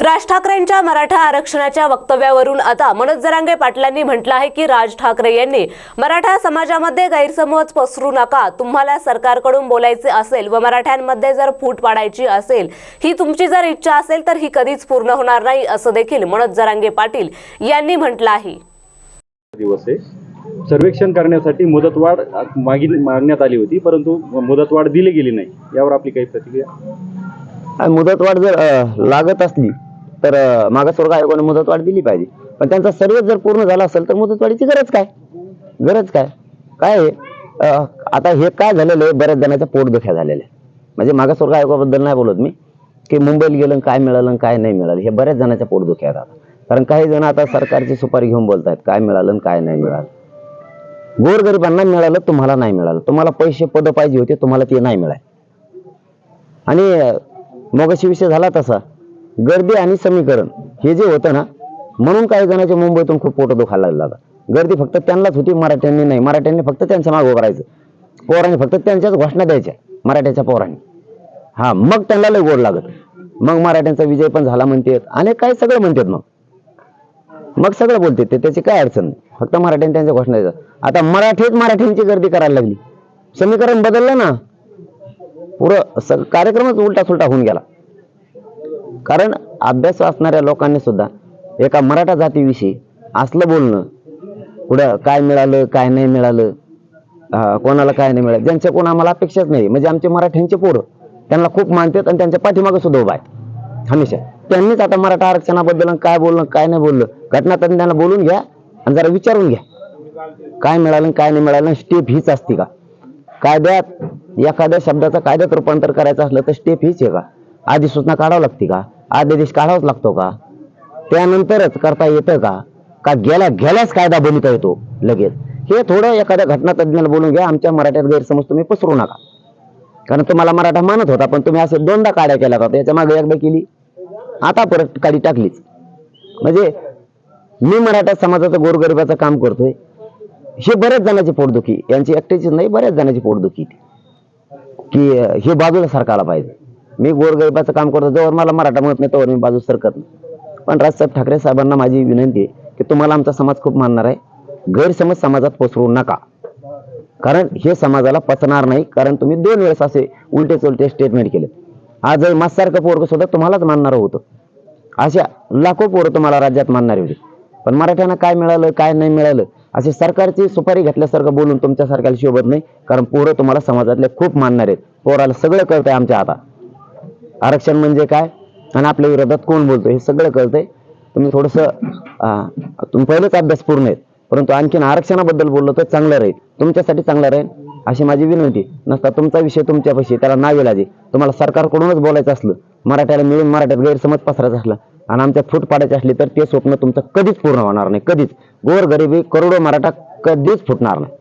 राज ठाकरेंच्या मराठा आरक्षणाच्या वक्तव्यावरून आता मनोज जरांगे पाटलांनी म्हटलं आहे की राज ठाकरे यांनी मराठा समाजामध्ये गैरसमज पसरू नका. तुम्हाला सरकारकडून बोलायचे असेल व मराठ्यांमध्ये जर फूट पाडायची असेल ही तुमची जर इच्छा असेल तर ही कधीच पूर्ण होणार नाही असं देखील मनोज जरांगे पाटील यांनी म्हटलं आहे. दिवस सर्वेक्षण करण्यासाठी मुदतवाढ मागित मागण्यात आली होती परंतु मुदतवाढ दिली गेली नाही. यावर आपली काही प्रतिक्रिया? मुदतवाढ जर लागत असली तर मागासवर्ग आयोगाने मुदतवाढ दिली पाहिजे. पण त्यांचा सर्व जर पूर्ण झाला असेल तर मुदतवाढीची गरज काय? गरज काय? काय आता हे काय झालेलं आहे? बऱ्याच जणांच्या पोटदुख्या झालेल्या आहे. म्हणजे मागासवर्ग आयोगाबद्दल नाही बोलत मी की मुंबईला गेलं काय मिळालं काय नाही मिळालं हे बऱ्याच जणांच्या पोटदुख्या राहतात कारण काही जण आता सरकारची सुपारी घेऊन बोलतायत काय मिळालं काय नाही मिळालं. गोरगरिबांना मिळालं तुम्हाला नाही मिळालं. तुम्हाला पैसे पद पाहिजे होते तुम्हाला ते नाही मिळाले. आणि अं, मगाशी विषय झाला तसा गर्दी आणि समीकरण हे जे होतं ना म्हणून काही जणांचे मुंबईतून खूप पोट दुखायला लागला गर्दी फक्त त्यांनाच होती मराठ्यांनी नाही. मराठ्यांनी फक्त त्यांच्या मागं करायचं पोरांनी फक्त त्यांच्याच घोषणा द्यायच्या मराठ्याच्या पोरांनी. हा मग त्यांना लय गोड लागत. मग मराठ्यांचा विजय पण झाला म्हणतात. आणि काय सगळं म्हणतात मग? मग सगळं बोलते ते. त्याची काय अडचण नाही. फक्त मराठ्यांनी त्यांच्या घोषणा द्यायचं आता मराठीत मराठ्यांची गर्दी करायला लागली. समीकरण बदललं ना. पुरं कार्यक्रमच उलटा सुलटा होऊन गेला. कारण अभ्यास असणाऱ्या लोकांनी सुद्धा एका मराठा जातीविषयी असलं बोलणं पुढं काय मिळालं काय नाही मिळालं कोणाला काय नाही मिळालं ज्यांच्याकडून आम्हाला अपेक्षाच नाही. म्हणजे आमचे मराठ्यांचे पोरं त्यांना खूप मानतात आणि त्यांच्या पाठीमागं सुद्धा उभा आहे हमेशा. त्यांनीच आता मराठा आरक्षणाबद्दल आणि काय बोलणं काय नाही बोललं घटनातज्ञांना बोलून घ्या आणि जरा विचारून घ्या. काय मिळालं काय नाही मिळालं स्टेप हीच असते का? कायद्यात एखाद्या शब्दाचं कायद्यात रूपांतर करायचं असलं तर स्टेप हीच आहे का? आधी सूचना काढावं लागते का? आदेश काढावाच लागतो का? त्यानंतरच करता येतं का? का गेल्या गेल्याच कायदा बनवता येतो लगेच. हे थोडं एखाद्या घटना तज्ज्ञाला बोलून घ्या आमच्या मराठ्यात गैरसमज तुम्ही पसरू नका. कारण तुम्हाला मराठा मानत होता पण तुम्ही असे दोनदा काड्या केल्या का? याच्या मागे एकदा केली. आता परत काडी टाकलीच. म्हणजे मी मराठा समाजाचं गोरगरिबाचं काम करतोय. हे बऱ्याच जणांची पोटदुखी. यांची एकट्याचीच नाही बऱ्याच जणांची पोटदुखी की हे बाजूला सरकायला पाहिजे. मी गोरगरिबाचं काम करतो जोवर मला मराठा म्हणत नाही तोवर मी बाजू सरकत नाही. पण राजसाहेब ठाकरे साहेबांना माझी विनंती आहे की तुम्हाला आमचा समाज खूप मानणार आहे. गैरसमज समाजात पसरू नका. कारण हे समाजाला पचणार नाही कारण तुम्ही दोन वेळेस असे उलटे चुलटे स्टेटमेंट केले आज मस्सारखं पोरगं सुद्धा तुम्हालाच मानणार होतं. अशा लाखो पोरं तुम्हाला राज्यात मानणारे होते पण मराठ्यांना काय मिळालं काय नाही मिळालं असे सरकारची सुपारी घेतल्यासारखं बोलून तुमच्या सरकारला शोभत नाही कारण पोरं तुम्हाला समाजातले खूप मानणार आहेत. पोराला सगळं कळतंय आमच्या हातात. आरक्षण म्हणजे काय? आणि आपल्या विरोधात कोण बोलतो हे सगळं कळतंय. तुम्ही थोडंसं तुम्ही पहिलेच अभ्यास पूर्ण आहेत. परंतु आणखीन आरक्षणाबद्दल बोललो तर चांगलं राहील. तुमच्यासाठी चांगलं राहील अशी माझी विनंती. नसता तुमचा विषय तुमच्यापाशी त्याला नावे लाजे. तुम्हाला सरकारकडूनच बोलायचं असलं मराठ्याला मिळून मराठ्यात गैरसमज पसरायचा असला आणि आमच्या फूट पाडायची असली तर ते स्वप्न तुमचं कधीच पूर्ण होणार नाही. कधीच. गोर गरिबी करोडो मराठा कधीच फुटणार नाही.